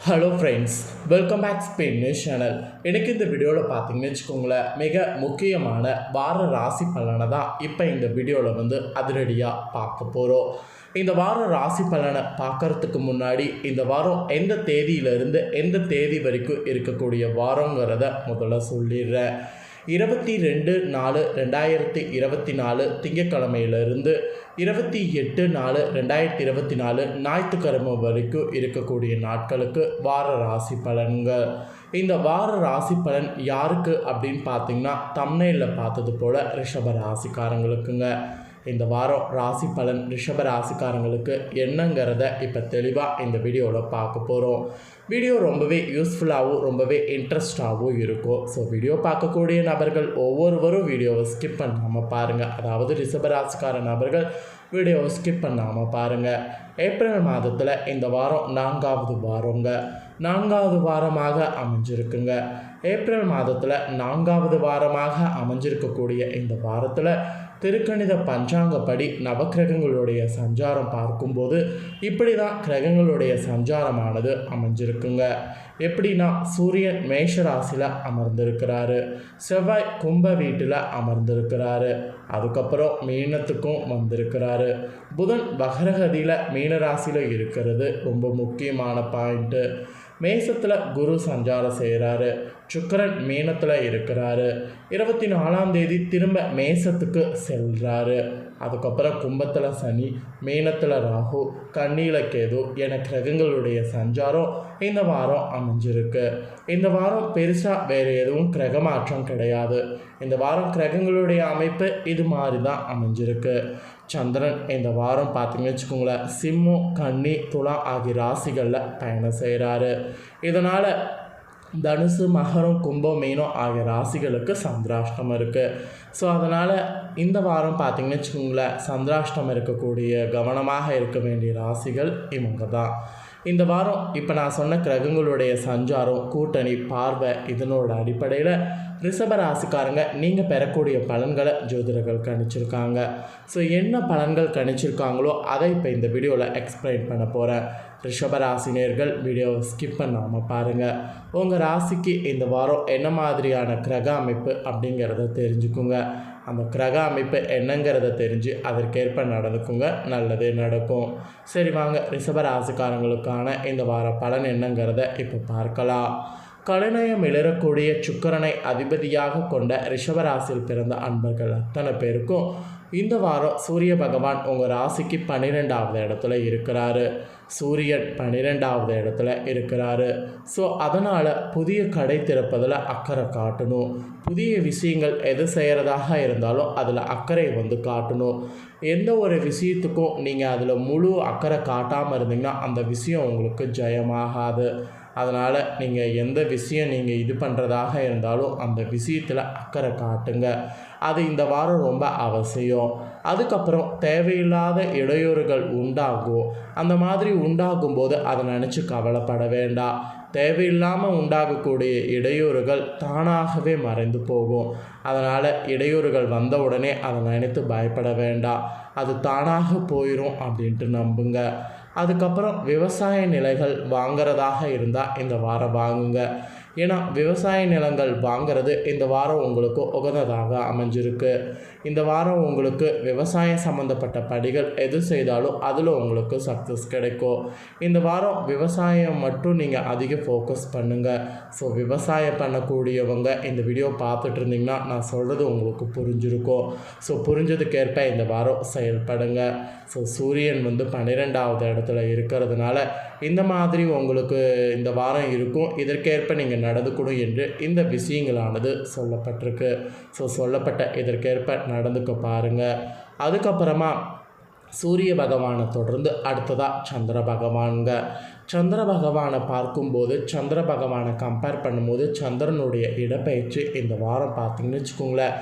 Hello friends welcome back Spain news channel எனக்கு இந்த வீடியோவில் பார்த்தீங்கன்னு வச்சுக்கோங்களேன் மிக முக்கியமான வார ராசி பலனை தான் இப்போ இந்த வீடியோவில் வந்து அதிரடியாக பார்க்க போகிறோம் இந்த வார ராசி பலனை பார்க்கறதுக்கு முன்னாடி இந்த வாரம் எந்த தேதியிலிருந்து எந்த தேதி வரைக்கும் இருக்கக்கூடிய வாரங்கிறத முதல்ல சொல்லிடுறேன். இருபத்தி ரெண்டு நாலு ரெண்டாயிரத்தி இருபத்தி நாலு திங்கக்கிழமையிலிருந்து இருபத்தி எட்டு நாலு ரெண்டாயிரத்தி இருபத்தி நாலு ஞாயிற்றுக்கிழமை வரைக்கும் இருக்கக்கூடிய நாட்களுக்கு வார ராசி பலன்கள். இந்த வார ராசி பலன் யாருக்கு அப்படின்னு பார்த்தீங்கன்னா தம்னையில் பார்த்தது போல் ரிஷப ராசிக்காரங்களுக்குங்க. இந்த வாரம் ராசி பலன் ரிஷப ராசிக்காரங்களுக்கு என்னங்கிறத இப்போ தெளிவாக இந்த வீடியோவில் பார்க்க போகிறோம் வீடியோ ரொம்பவே யூஸ்ஃபுல்லாகவும் ரொம்பவே இன்ட்ரெஸ்டாகவும் இருக்கும். ஸோ வீடியோ பார்க்கக்கூடிய நபர்கள் ஒவ்வொருவரும் வீடியோவை ஸ்கிப் பண்ணாமல் பாருங்கள் அதாவது ரிஷப ராசிக்கார நபர்கள் வீடியோவை ஸ்கிப் பண்ணாமல் பாருங்கள் ஏப்ரல் மாதத்தில் இந்த வாரம் நான்காவது வாரங்க. நான்காவது வாரமாக அமைஞ்சிருக்குங்க. ஏப்ரல் மாதத்தில் நான்காவது வாரமாக அமைஞ்சிருக்கக்கூடிய இந்த வாரத்தில் திருக்கணித பஞ்சாங்கப்படி நவக்கிரகங்களுடைய சஞ்சாரம் பார்க்கும்போது இப்படி தான் கிரகங்களுடைய சஞ்சாரமானது அமைஞ்சிருக்குங்க. எப்படின்னா சூரியன் மேஷ ராசியில் அமர்ந்திருக்கிறாரு. செவ்வாய் கும்ப வீட்டில் அமர்ந்திருக்கிறாரு. அதுக்கப்புறம் மீனத்துக்கும் வந்திருக்கிறாரு. புதன் வகரகதியில் மீன ராசியில் இருக்கிறது ரொம்ப முக்கியமான பாயிண்ட்டு மேசத்தில் குரு சஞ்சாரம் செய்கிறாரு சுக்கரன் மீனத்தில் இருக்கிறாரு. இருபத்தி நாலாம் தேதி திரும்ப மேசத்துக்கு செல்கிறாரு அதுக்கப்புறம் கும்பத்தில் சனி மீனத்தில் ராகு கண்ணியில் கேது என கிரகங்களுடைய சஞ்சாரம் இந்த வாரம் அமைஞ்சிருக்கு. இந்த வாரம் பெருசாக வேறு எதுவும் கிரக மாற்றம் கிடையாது. இந்த வாரம் கிரகங்களுடைய அமைப்பு இது மாதிரி தான் அமைஞ்சிருக்கு. சந்திரன் இந்த வாரம் பார்த்தீங்கன்னு வச்சுக்கோங்களேன் சிம்மம் கன்னி துலா ஆகிய ராசிகளில் பயணம் செய்கிறாரு இதனால் தனுசு மகரம் கும்பம் மீனம் ஆகிய ராசிகளுக்கு சந்திராஷ்டமம் இருக்குது ஸோ அதனால் இந்த வாரம் பார்த்தீங்கன்னு வச்சுக்கோங்களேன் சந்திராஷ்டமம் இருக்கக்கூடிய கவனமாக இருக்க வேண்டிய ராசிகள் இவங்க தான் இந்த வாரம் இப்போ நான் சொன்ன கிரகங்களுடைய சஞ்சாரம் கூட்டணி பார்வை இதனோட அடிப்படையில் ரிஷப ராசிக்காரங்க நீங்கள் பெறக்கூடிய பலன்களை ஜோதிடர்கள் கணிச்சிருக்காங்க. ஸோ என்ன பலன்கள் கணிச்சிருக்காங்களோ அதை இப்போ இந்த வீடியோவில் எக்ஸ்பிளைன் பண்ண போகிறேன் ரிஷப ராசினியர்கள் வீடியோவை ஸ்கிப் பண்ணாமல் பாருங்கள் உங்கள் ராசிக்கு இந்த வாரம் என்ன மாதிரியான கிரக அமைப்பு அப்படிங்கிறத தெரிஞ்சுக்குங்க. அந்த கிரக அமைப்பு என்னங்கிறத தெரிஞ்சு அதற்கேற்ப நடந்துக்குங்க. நல்லதே நடக்கும். சரி வாங்க. ரிஷபராசிக்காரங்களுக்கான இந்த வார பலன் என்னங்கிறத இப்போ பார்க்கலாம். கலைநயம் இளரக்கூடிய சுக்கரனை அதிபதியாக கொண்ட ரிஷபராசியில் பிறந்த அன்பர்கள் அத்தனை பேருக்கும் இந்த வாரம் சூரிய பகவான் உங்கள் ராசிக்கு பன்னிரெண்டாவது இடத்துல இருக்கிறாரு. சூரியன் பன்னிரெண்டாவது இடத்துல இருக்கிறாரு. ஸோ அதனால் புதிய கடை திறப்பதில் அக்கறை காட்டணும். புதிய விஷயங்கள் எது செய்கிறதாக இருந்தாலும் அதில் அக்கறை வந்து காட்டணும். எந்த ஒரு விஷயத்துக்கும் நீங்கள் அதில் முழு அக்கறை காட்டாமல் இருந்தீங்கன்னா அந்த விஷயம் உங்களுக்கு ஜெயமாகாது. அதனால் நீங்கள் எந்த விஷயம் நீங்கள் இது பண்ணுறதாக இருந்தாலும் அந்த விஷயத்தில் அக்கறை காட்டுங்க. அது இந்த வாரம் ரொம்ப அவசியம். அதுக்கப்புறம் தேவையில்லாத இடையூறுகள் உண்டாகும். அந்த மாதிரி உண்டாகும்போது அதை நினச்சி கவலைப்பட வேண்டாம். தேவையில்லாமல் உண்டாகக்கூடிய இடையூறுகள் தானாகவே மறைந்து போகும். அதனால் இடையூறுகள் வந்த உடனே அதை நினைத்து பயப்பட வேண்டாம். அது தானாக போயிடும் அப்படின்ட்டு நம்புங்க. அதுக்கப்புறம் விவசாய நிலைகள் வாங்கிறதாக இருந்தால் இந்த வாரம் வாங்குங்க. ஏன்னா விவசாய நிலங்கள் வாங்கிறது இந்த வாரம் உங்களுக்கு உகந்ததாக அமைஞ்சிருக்கு. இந்த வாரம் உங்களுக்கு விவசாயம் சம்மந்தப்பட்ட படிகள் எது செய்தாலும் அதில் உங்களுக்கு சக்ஸஸ் கிடைக்கும். இந்த வாரம் விவசாயம் மட்டும் நீங்கள் அதிக ஃபோக்கஸ் பண்ணுங்கள் ஸோ விவசாயம் பண்ணக்கூடியவங்க இந்த வீடியோ பார்த்துட்டு இருந்தீங்கன்னா நான் சொல்கிறது உங்களுக்கு புரிஞ்சிருக்கும். ஸோ புரிஞ்சதுக்கேற்ப இந்த வாரம் செயல்படுங்க. ஸோ சூரியன் வந்து பன்னிரெண்டாவது இடத்துல இருக்கிறதுனால இந்த மாதிரி உங்களுக்கு இந்த வாரம் இருக்கும். இதற்கேற்ப நீங்கள் நடந்துக்கணும் என்று இந்த விஷயங்களானது சொல்லப்பட்டிருக்கு. ஸோ சொல்லப்பட்ட இதற்கேற்ப நடந்துக்க பாருங்கள் அதுக்கப்புறமா சூரிய பகவானை தொடர்ந்து அடுத்ததாக சந்திர பகவானுங்க. சந்திர பகவானை பார்க்கும்போது சந்திர பகவானை கம்பேர் பண்ணும்போது சந்திரனுடைய இடப்பெயர்ச்சி இந்த வாரம் பார்த்தீங்கன்னு வச்சுக்கோங்களேன்.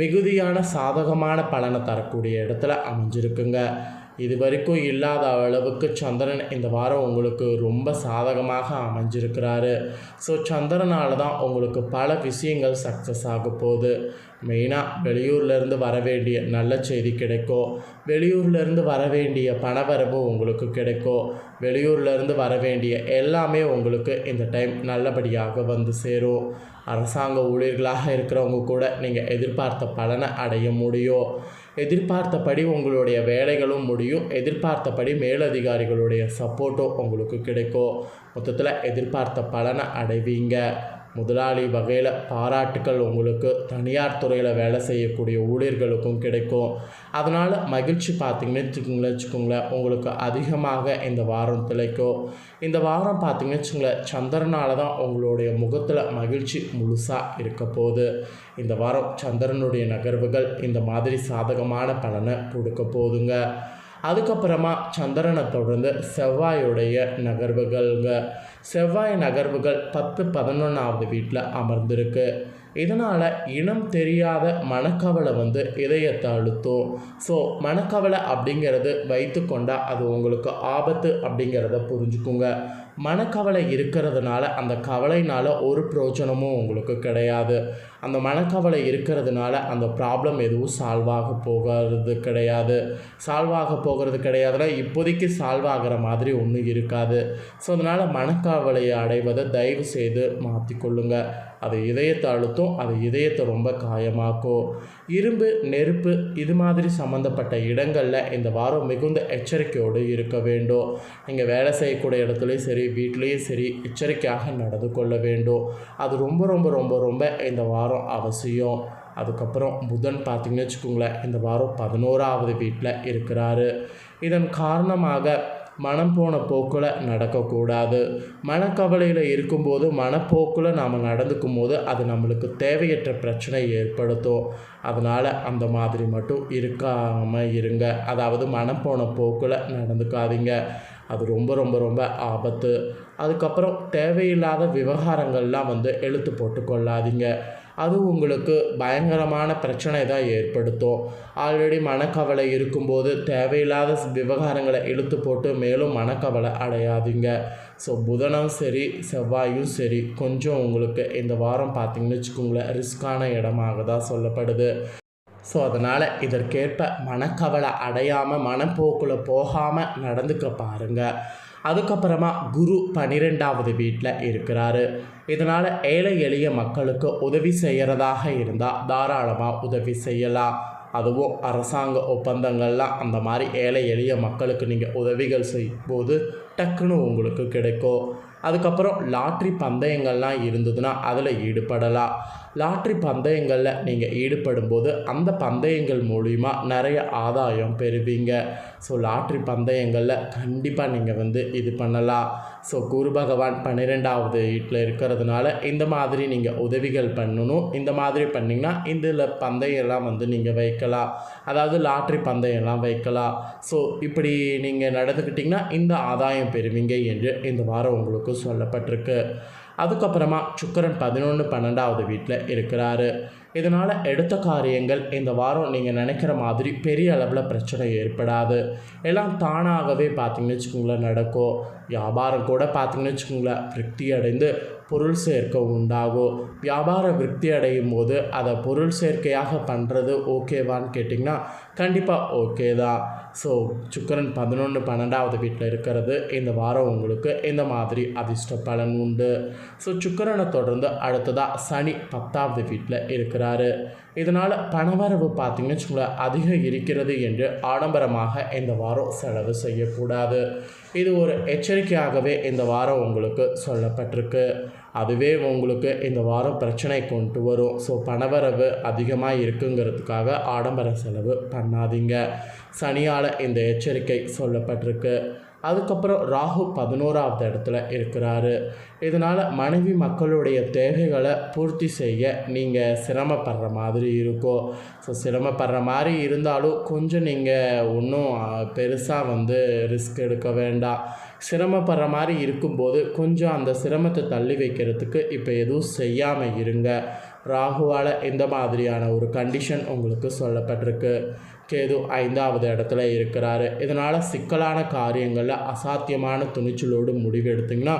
மிகுதியான சாதகமான பலனை தரக்கூடிய இடத்துல அமைஞ்சிருக்குங்க. இது வரைக்கும் இல்லாத அளவுக்கு சந்திரன் இந்த வாரம் உங்களுக்கு ரொம்ப சாதகமாக அமைஞ்சிருக்கிறாரு. ஸோ சந்திரனால தான் உங்களுக்கு பல விஷயங்கள் சக்ஸஸ் ஆக போகுது. மெயினாக வெளியூர்லேருந்து வர வேண்டிய நல்ல செய்தி கிடைக்கும். வெளியூர்லேருந்து வர வேண்டிய பணவரவு உங்களுக்கு கிடைக்கும். வெளியூர்லேருந்து வர வேண்டிய எல்லாமே உங்களுக்கு இந்த டைம் நல்லபடியாக வந்து சேரும். அரசாங்க ஊழியர்களாக இருக்கிறவங்க கூட நீங்கள் எதிர்பார்த்த பலனை அடைய முடியும். எதிர்பார்த்தபடி உங்களுடைய வேலைகளும் முடியும். எதிர்பார்த்தபடி மேலதிகாரிகளுடைய சப்போர்ட்டும் உங்களுக்கு கிடைக்கும். மொத்தத்தில் எதிர்பார்த்த பலனை அடைவீங்க. முதலாளி வகையில் பாராட்டுக்கள் உங்களுக்கு தனியார் துறையில் வேலை செய்யக்கூடிய ஊழியர்களுக்கும் கிடைக்கும். அதனால் மகிழ்ச்சி பார்த்திங்கன்னு வச்சுக்கோங்களேன் வச்சுக்கோங்களேன். உங்களுக்கு அதிகமாக இந்த வாரம் திளைக்கும். இந்த வாரம் பார்த்தீங்கன்னு வச்சுங்களேன் சந்திரனால தான் உங்களுடைய முகத்தில் மகிழ்ச்சி முழுசாக இருக்க போகுது. இந்த வாரம் சந்திரனுடைய நகர்வுகள் இந்த மாதிரி சாதகமான பலனை கொடுக்க போதுங்க அதுக்கப்புறமா சந்திரனை தொடர்ந்து செவ்வாயுடைய நகர்வுகள்ங்க. செவ்வாய் நகர்வுகள் பத்து பதினொன்றாவது வீட்டில் அமர்ந்திருக்கு. இதனால் இனம் தெரியாத மனக்கவலை வந்து இதயத்தை அழுத்தும். ஸோ மனக்கவலை அப்படிங்கிறது வைத்து கொண்டால் அது உங்களுக்கு ஆபத்து அப்படிங்கிறத புரிஞ்சுக்குங்க. மனக்கவலை இருக்கிறதுனால அந்த கவலைனால் ஒரு பிரயோஜனமும் உங்களுக்கு கிடையாது. அந்த மனக்கவலை இருக்கிறதுனால அந்த ப்ராப்ளம் எதுவும் சால்வ் ஆக போகிறது கிடையாது. சால்வ் ஆக போகிறது கிடையாதுன்னா இப்போதைக்கு சால்வ் ஆகிற மாதிரி ஒன்றும் இருக்காது. ஸோ அதனால் மனக்கவலையை அடைவதை தயவு செய்து மாற்றிக்கொள்ளுங்க அது இதயத்தை அழுத்தும் அது இதயத்தை ரொம்ப காயமாக்கும். இரும்பு நெருப்பு இது மாதிரி சம்மந்தப்பட்ட இடங்களில் இந்த வாரம் மிகுந்த எச்சரிக்கையோடு இருக்க வேண்டும். நீங்கள் வேலை செய்யக்கூடிய இடத்துலையும் சரி வீட்லேயும் சரி எச்சரிக்கையாக நடந்து கொள்ள வேண்டும். அது ரொம்ப ரொம்ப ரொம்ப ரொம்ப இந்த வாரம் அவசியம். அதுக்கப்புறம் புதன் பார்த்திங்கன்னு வச்சுக்கோங்களேன் இந்த வாரம் பதினோராவது வீட்டில் இருக்கிறாரு. இதன் காரணமாக மனம் போன போக்கில் நடக்கக்கூடாது. மனக்கவலையில் இருக்கும்போது மனப்போக்கில் நாம் நடந்துக்கும் போது அது நம்மளுக்கு தேவையற்ற பிரச்சனை ஏற்படுத்தும். அதனால் அந்த மாதிரி மட்டும் இருக்காமல் இருங்க. அதாவது மனம் போன போக்கில் நடந்துக்காதீங்க. அது ரொம்ப ரொம்ப ரொம்ப ஆபத்து. அதுக்கப்புறம் தேவையில்லாத விவகாரங்கள்லாம் வந்து எழுத்து போட்டு கொள்ளாதீங்க. அது உங்களுக்கு பயங்கரமான பிரச்சனை தான் ஏற்படுத்தும். ஆல்ரெடி மனக்கவலை இருக்கும்போது தேவையில்லாத விவகாரங்களை இழுத்து போட்டு மேலும் மனக்கவலை அடையாதீங்க. ஸோ புதனும் சரி செவ்வாயும் சரி கொஞ்சம் உங்களுக்கு இந்த வாரம் பார்த்தீங்கன்னு வச்சுக்கோங்களேன் ரிஸ்க்கான இடமாக தான் சொல்லப்படுது. ஸோ அதனால் இதற்கேற்ப மனக்கவலை அடையாமல் மனப்போக்கில் போகாமல் நடந்துக்க பாருங்கள் அதுக்கப்புறமா குரு பன்னிரெண்டாவது வீட்டில் இருக்கிறாரு. இதனால் ஏழை எளிய மக்களுக்கு உதவி செய்கிறதாக இருந்தால் தாராளமாக உதவி செய்யலாம். அதுவும் அரசாங்க ஒப்பந்தங்கள்லாம் அந்த மாதிரி ஏழை எளிய மக்களுக்கு நீங்கள் உதவிகள் செய்யும்போது டக்குன்னு உங்களுக்கு கிடைக்கும். அதுக்கப்புறம் லாட்ரி பந்தயங்கள்லாம் இருந்ததுன்னா அதில் ஈடுபடலாம். லாட்ரி பந்தயங்களில் நீங்கள் ஈடுபடும்போது அந்த பந்தயங்கள் மூலிமா நிறைய ஆதாயம் பெறுவீங்க. ஸோ லாட்ரி பந்தயங்களில் கண்டிப்பாக நீங்கள் வந்து இது பண்ணலாம். ஸோ குரு பகவான் பன்னிரெண்டாவது வீட்டில் இருக்கிறதுனால இந்த மாதிரி நீங்கள் உதவிகள் பண்ணணும். இந்த மாதிரி பண்ணிங்கன்னா இதில் பந்தயம்லாம் வந்து நீங்கள் வைக்கலாம். அதாவது லாட்ரி பந்தயம்லாம் வைக்கலாம். ஸோ இப்படி நீங்கள் நடந்துக்கிட்டிங்கன்னா இந்த ஆதாயம் பெறுவீங்க என்று இந்த வாரம் உங்களுக்கு சொல்லப்பட்டிருக்கு. அதுக்கப்புறமா சுக்கரன் பதினொன்று பன்னெண்டாவது வீட்டில் இருக்கிறாரு. இதனால் எடுத்த காரியங்கள் இந்த வாரம் நீங்கள் நினைக்கிற மாதிரி பெரிய அளவில் பிரச்சனை ஏற்படாது. எல்லாம் தானாகவே பார்த்தீங்கன்னு வச்சுக்கோங்களேன் நடக்கும். வியாபாரம் கூட பார்த்திங்கன்னு வச்சுக்கோங்களேன் திருப்தி அடைந்து பொருள் சேர்க்கை உண்டாகும் வியாபார விருத்தி அடையும் போது அதை பொருள் சேர்க்கையாக பண்ணுறது ஓகேவான்னு கேட்டிங்கன்னா கண்டிப்பாக ஓகே தான். ஸோ சுக்கரன் பதினொன்று பன்னெண்டாவது வீட்டில் இருக்கிறது. இந்த வாரம் உங்களுக்கு இந்த மாதிரி அதிர்ஷ்ட பலன் உண்டு? ஸோ சுக்கரனை தொடர்ந்து அடுத்ததாக சனி பத்தாவது வீட்டில் இருக்கிறாரு. இதனால் பணவரவு பார்த்திங்கன்னு வச்சுக்கோங்களேன் அதிகம் இருக்கிறது என்று ஆடம்பரமாக இந்த வாரம் செலவு செய்யக்கூடாது. இது ஒரு எச்சரிக்கையாகவே இந்த வாரம் உங்களுக்கு சொல்லப்பட்டிருக்கு. அதுவே உங்களுக்கு இந்த வாரம் பிரச்சனை கொண்டு வரும். ஸோ பணவரவு அதிகமாக இருக்குங்கிறதுக்காக ஆடம்பர செலவு பண்ணாதீங்க. சனியால் இந்த எச்சரிக்கை சொல்லப்பட்டிருக்கு. அதுக்கப்புறம் ராகு பதினோராவது இடத்துல இருக்கிறாரு. இதனால் மனைவி மக்களுடைய தேவைகளை பூர்த்தி செய்ய நீங்கள் சிரமப்படுற மாதிரி இருக்கும். ஸோ சிரமப்படுற மாதிரி இருந்தாலும் கொஞ்சம் நீங்கள் ஒன்றும் பெருசாக வந்து ரிஸ்க் எடுக்க வேண்டாம். சிரமப்படுற மாதிரி இருக்கும்போது கொஞ்சம் அந்த சிரமத்தை தள்ளி வைக்கிறதுக்கு இப்போ எதுவும் செய்யாமல் இருங்க. ராகுவால் இந்த மாதிரியான ஒரு கண்டிஷன் உங்களுக்கு சொல்லப்பட்டிருக்கு. கேது ஐந்தாவது இடத்துல இருக்கிறாரு. இதனால் சிக்கலான காரியங்களில் அசாத்தியமான துணிச்சலோடு முடிவு எடுத்திங்கன்னா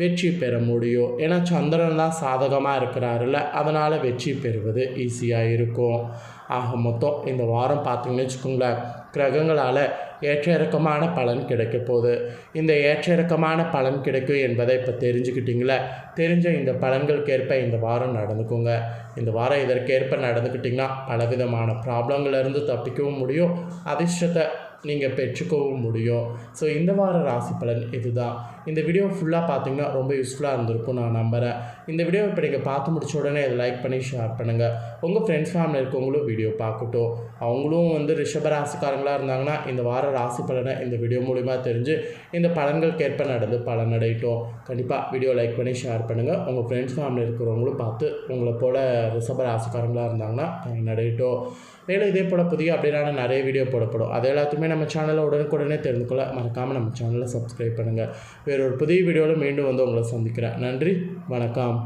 வெற்றி பெற முடியும். ஏன்னா சந்திரன் தான் சாதகமாக இருக்கிறாருல்ல. அதனால் வெற்றி பெறுவது ஈஸியாக இருக்கும். ஆக மொத்தம் இந்த வாரம் பார்த்தீங்கன்னு வச்சுக்கோங்களேன் கிரகங்களால் ஏற்ற இறக்கமான பலன் கிடைக்க போகுது. இந்த ஏற்ற இறக்கமான பலன் கிடைக்கும் என்பதை இப்போ தெரிஞ்சுக்கிட்டீங்களே தெரிஞ்ச இந்த பலன்களுக்கேற்ப இந்த வாரம் நடந்துக்கோங்க. இந்த வாரம் இதற்கேற்ப நடந்துக்கிட்டிங்கன்னா பலவிதமான ப்ராப்ளங்கள்லேருந்து தப்பிக்கவும் முடியும். அதிர்ஷ்டத்தை நீங்கள் பெற்றுக்கவும் முடியும். ஸோ இந்த வார ராசி பலன் இதுதான். இந்த வீடியோ ஃபுல்லாக பார்த்தீங்கன்னா ரொம்ப யூஸ்ஃபுல்லாக இருந்திருக்கும் நான் நம்புகிறேன் இந்த வீடியோ இப்போ நீங்கள் பார்த்து முடிச்ச உடனே இதை லைக் பண்ணி ஷேர் பண்ணுங்கள் உங்கள் ஃப்ரெண்ட்ஸ் ஃபேமிலி இருக்கவங்களும் வீடியோ பார்க்கட்டும். அவங்களும் வந்து ரிஷப ராசிக்காரங்களாக இருந்தாங்கன்னா இந்த வார ராசி பலனை இந்த வீடியோ மூலிமா தெரிஞ்சு இந்த பலன்களுக்கேற்ப நடந்து பலனடையட்டும். கண்டிப்பாக வீடியோ லைக் பண்ணி ஷேர் பண்ணுங்கள் உங்கள் ஃப்ரெண்ட்ஸ் ஃபேமிலி இருக்கிறவங்களும் பார்த்து உங்களை போல் ரிஷப ராசிக்காரங்களாக இருந்தாங்கன்னா பயனடையட்டும் மேலும் இதே போல் புதிய அப்படின்னா நிறைய வீடியோ போடப்படும். அது எல்லாத்தையுமே நம்ம சேனலில் உடனுக்குடனே தெரிந்து கொள்ள மறக்காமல் நம்ம சேனலை சப்ஸ்கிரைப் பண்ணுங்கள் வேறொரு புதிய வீடியோவில் மீண்டும் வந்து உங்களை சந்திக்கிறேன். நன்றி வணக்கம்.